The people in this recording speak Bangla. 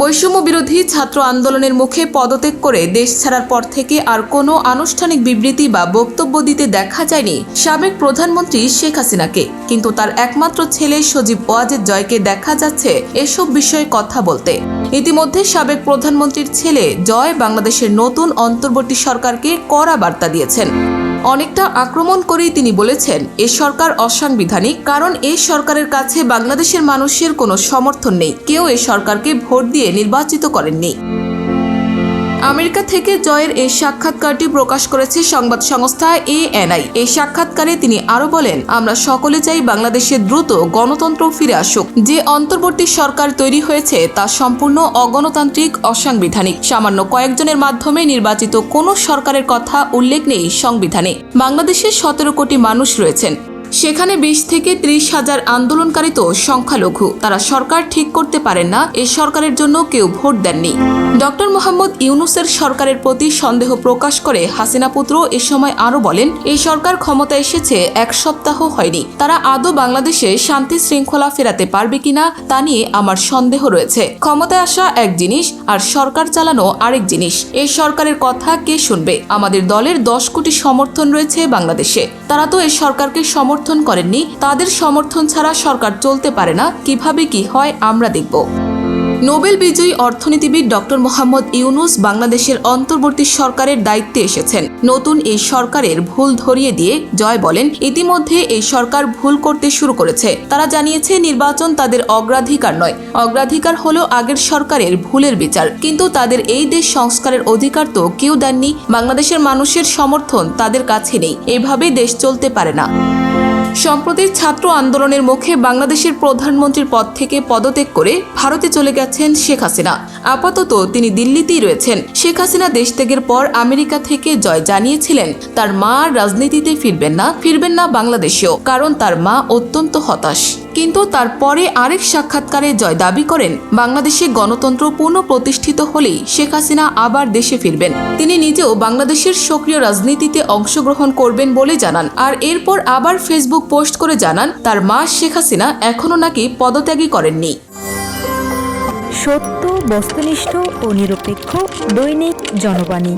বৈষম্য বিরোধী ছাত্র আন্দোলনের মুখে পদত্যাগ করে দেশ ছাড়ার পর থেকে আর কোনো আনুষ্ঠানিক বিবৃতি বা বক্তব্য দিতে দেখা যায়নি সাবেক প্রধানমন্ত্রী শেখ হাসিনাকে। কিন্তু তার একমাত্র ছেলে সজীব ওয়াজেদ জয়কে দেখা যাচ্ছে এসব বিষয়ে কথা বলতে। ইতিমধ্যে সাবেক প্রধানমন্ত্রীর ছেলে জয় বাংলাদেশের নতুন অন্তর্বর্তী সরকারকে কড়া বার্তা দিয়েছেন। অনেকটা আক্রমণ করেই তিনি বলেছেন, এ সরকার অসাংবিধানিক, কারণ এ সরকারের কাছে বাংলাদেশের মানুষের কোনো সমর্থন নেই। কেউ এ সরকারকে ভোট দিয়ে নির্বাচিত করেননি। আমেরিকা থেকে জয়ের এই সাক্ষাৎকারটি প্রকাশ করেছে সংবাদ সংস্থা এএনআই। এই সাক্ষাৎকারে তিনি আরও বলেন, আমরা সকলে চাই বাংলাদেশে দ্রুত গণতন্ত্র ফিরে আসুক। যে অন্তর্বর্তী সরকার তৈরি হয়েছে তা সম্পূর্ণ অগণতান্ত্রিক, অসাংবিধানিক। সামান্য কয়েকজনের মাধ্যমে নির্বাচিত কোনো সরকারের কথা উল্লেখ নেই সংবিধানে। বাংলাদেশে সতেরো কোটি মানুষ রয়েছেন। সেখানে বিশ থেকে ত্রিশ হাজার আন্দোলনকারী তো সংখ্যালঘু। তারা সরকার ঠিক করতে পারেন না, এ সরকারের জন্য কেউ ভোট দেননি। ডক্টর মোহাম্মদ ইউনুসের সরকারের প্রতি সন্দেহ প্রকাশ করে হাসিনা পুত্র এ সময় আরও বলেন, এই সরকার ক্ষমতা এসেছে, এক সপ্তাহ হয়নি। তারা আদৌ বাংলাদেশে শান্তি শৃঙ্খলা ফেরাতে পারবে কিনা, তা নিয়ে আমার সন্দেহ রয়েছে। ক্ষমতায় আসা এক জিনিস, আর সরকার চালানো আরেক জিনিস। এই সরকারের কথা কে শুনবে? আমাদের দলের দশ কোটি সমর্থন রয়েছে বাংলাদেশে। তারা তো এই সরকারকে সমর্থন করেননি, তাদের সমর্থন ছাড়া সরকার চলতে পারে না, কীভাবে কি হয় আমরা দেখব। নোবেল বিজয়ী অর্থনীতিবিদ ডক্টর মোহাম্মদ ইউনুস বাংলাদেশের অন্তর্বর্তী সরকারের দায়িত্বে এসেছেন। নতুন এই সরকারের ভুল ধরিয়ে দিয়ে জয় বলেন, ইতিমধ্যে এই সরকার ভুল করতে শুরু করেছে। তারা জানিয়েছে, নির্বাচন তাদের অগ্রাধিকার নয়, অগ্রাধিকার হলো আগের সরকারের ভুলের বিচার। কিন্তু তাদের এই দেশ সংস্কারের অধিকার তো কেউ দেননি, বাংলাদেশের মানুষের সমর্থন তাদের কাছে নেই, এভাবে দেশ চলতে পারে না। সম্প্রতি ছাত্র আন্দোলনের মুখে বাংলাদেশের প্রধানমন্ত্রীর পদ থেকে পদত্যাগ করে ভারতে চলে গেছেন শেখ হাসিনা। আপাতত তিনি দিল্লিতেই রয়েছেন। শেখ হাসিনা দেশ ত্যাগের পর আমেরিকা থেকে জয় জানিয়েছিলেন। তার মা রাজনীতিতে ফিরবেন না ফিরবেন না বাংলাদেশেও, কারণ তার মা অত্যন্ত হতাশ। কিন্তু তারপরে আরেক সাক্ষাৎকারে জয় দাবি করেন, বাংলাদেশে গণতন্ত্র পুনঃ প্রতিষ্ঠিত হলেই শেখ হাসিনা আবার দেশে ফিরবেন। তিনি নিজেও বাংলাদেশের সক্রিয় রাজনীতিতে অংশগ্রহণ করবেন বলে জানান। আর এরপর আবার ফেসবুক পোস্ট করে জানান, তার মা শেখ হাসিনা এখনও নাকি পদত্যাগই করেননি। সত্য, বস্তুনিষ্ঠ ও নিরপেক্ষ দৈনিক জনবাণী।